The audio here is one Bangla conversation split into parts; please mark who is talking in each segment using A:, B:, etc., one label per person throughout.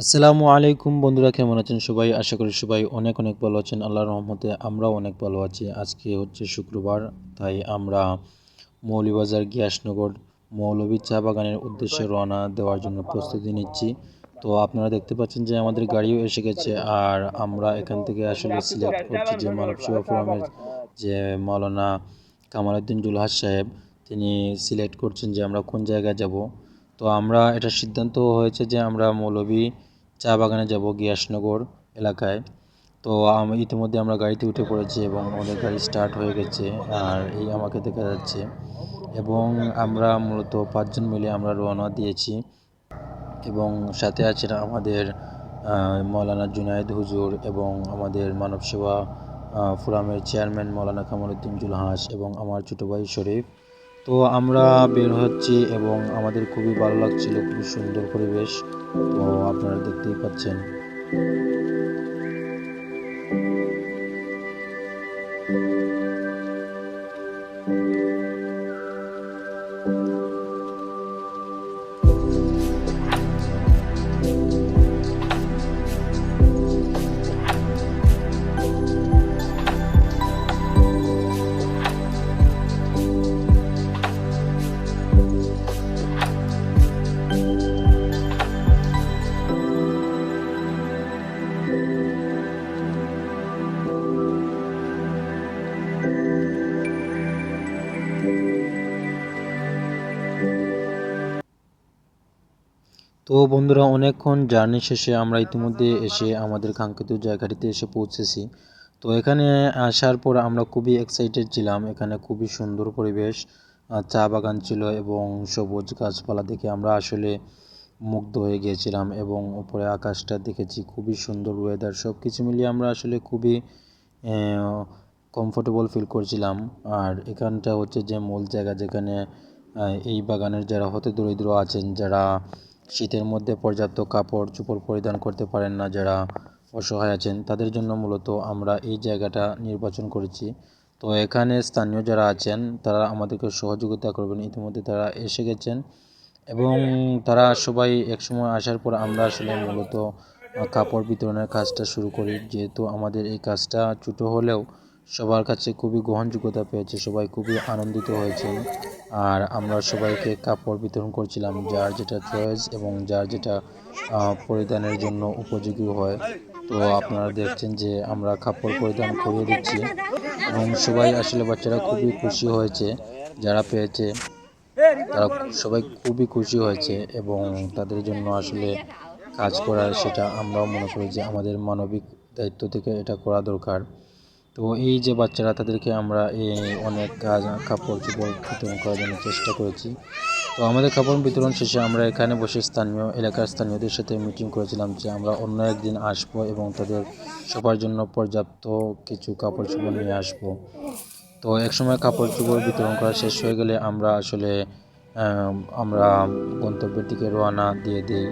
A: আসসালামু আলাইকুম বন্ধুরা, কেমন আছেন সবাই? আশা করি সবাই অনেক অনেক ভালো আছেন। আল্লাহর রহমতে আমরাও অনেক ভালো আছি। আজকে হচ্ছে শুক্রবার, তাই আমরা মৌলিবাজার গিয়াসনগর মৌলভী চা বাগানের উদ্দেশ্যে রওনা দেওয়ার জন্য প্রস্তুতি নিচ্ছি। তো আপনারা দেখতে পাচ্ছেন যে আমাদের গাড়িও এসে গেছে, আর আমরা এখান থেকে আসলে সিলেক্ট করছি যে মানব সেবা ফোরামের যে মৌলানা কামালউদ্দিন জুলহাস সাহেব, তিনি সিলেক্ট করছেন যে আমরা কোন জায়গায় যাব। তো আমরা এটা সিদ্ধান্ত হয়েছে যে আমরা মৌলভী চা বাগানে যাব গিয়াসনগর এলাকায়। তো আমি ইতিমধ্যে আমরা গাড়িতে উঠে পড়েছি এবং আমাদের গাড়ি স্টার্ট হয়ে গেছে আর এই আমাকে দেখা যাচ্ছে। এবং আমরা মূলত পাঁচজন মিলে আমরা রওনা দিয়েছি। এবং সাথে আছেন আমাদের মৌলানা জুনায়েদ হুজুর এবং আমাদের মানব সেবা ফোরামের চেয়ারম্যান মৌলানা কামালউদ্দিন জুলহাস এবং আমার ছোটো ভাই শরীফ। তো আমরা বের হচ্ছি এবং আমাদের খুবই ভালো লাগছিল, খুবই সুন্দর পরিবেশ। তো আপনারা দেখতেই পাচ্ছেন। তো বন্ধুরা, অনেকক্ষণ জার্নি শেষে আমরা ইতিমধ্যে এসে আমাদের কাঙ্ক্ষিত জায়গাটিতে এসে পৌঁছেছি। তো এখানে আসার পর আমরা খুবই এক্সাইটেড ছিলাম। এখানে খুবই সুন্দর পরিবেশ চা বাগান ছিল এবং সবুজ গাছপালা দেখে আমরা আসলে মুগ্ধ হয়ে গিয়েছিলাম এবং উপরে আকাশটা দেখেছি খুবই সুন্দর ওয়েদার সব কিছু মিলিয়ে আমরা আসলে খুবই কমফোর্টেবল ফিল করছিলাম। আর এখানটা হচ্ছে যে মূল জায়গা যেখানে এই বাগানের যারা হতে দরিদ্র আছেন, যারা শীতের মধ্যে পর্যাপ্ত কাপড় চোপড় পরিধান করতে পারেন না যারা অসহায় আছেন। তাদের জন্য মূলত আমরা এই জায়গাটা নির্বাচন করেছি। তো এখানে স্থানীয় যারা আছেন, তারা আমাদেরকে সহযোগিতা করবেন। ইতিমধ্যে তারা এসে গেছেন এবং তারা সবাই একসময় আসার পর আমরা আসলে মূলত কাপড় বিতরণের কাজটা শুরু করি। যেহেতু আমাদের এই কাজটা ছোটো হলেও সবার কাছে খুবই গ্রহণযোগ্যতা পেয়েছে, সবাই খুবই আনন্দিত হয়েছে। আর আমরা সবাইকে কাপড় বিতরণ করছিলাম, যার যেটা চয়েস এবং যার যেটা পরিধানের জন্য উপযোগী হয়। তো আপনারা দেখছেন যে আমরা কাপড় পরিধান করিয়ে দিচ্ছি এবং সবাই আসলে বাচ্চারা খুবই খুশি হয়েছে, যারা পেয়েছে, তারা সবাই খুবই খুশি হয়েছে এবং তাদের জন্য আসলে কাজ করা সেটা আমরাও মনে করি যে আমাদের মানবিক দায়িত্ব থেকে এটা করা দরকার। তো এই যে বাচ্চারা, তাদেরকে আমরা এই অনেক কাপড়, চোপড় বিতরণ করার জন্য চেষ্টা করেছি। তো আমাদের কাপড় বিতরণ শেষে আমরা এখানে বসে স্থানীয় এলাকার স্থানীয়দের সাথে মিটিং করেছিলাম যে আমরা অন্য একদিন আসব এবং তাদের সবার জন্য পর্যাপ্ত কিছু কাপড় চোপড় নিয়ে আসব। তো একসময় কাপড় চোপড় বিতরণ করা শেষ হয়ে গেলে আমরা আসলে আমরা গন্তব্যের দিকে রওনা দিয়ে দিই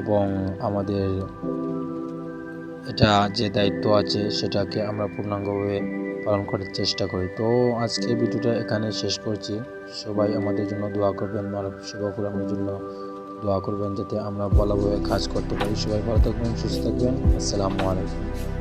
A: এবং আমাদের এটা যে দায়িত্ব আছে সেটাকে আমরা পূর্ণাঙ্গভাবে পালন করার চেষ্টা করি। তো আজকে ভিডিওটা এখানে শেষ করছি। সবাই আমাদের জন্য দোয়া করবেন, মানব সেবা আমার জন্য দোয়া করবেন যাতে আমরা ভালোভাবে কাজ করতে পারি। সবাই ভালো থাকবেন, সুস্থ থাকবেন। আসসালামু আলাইকুম।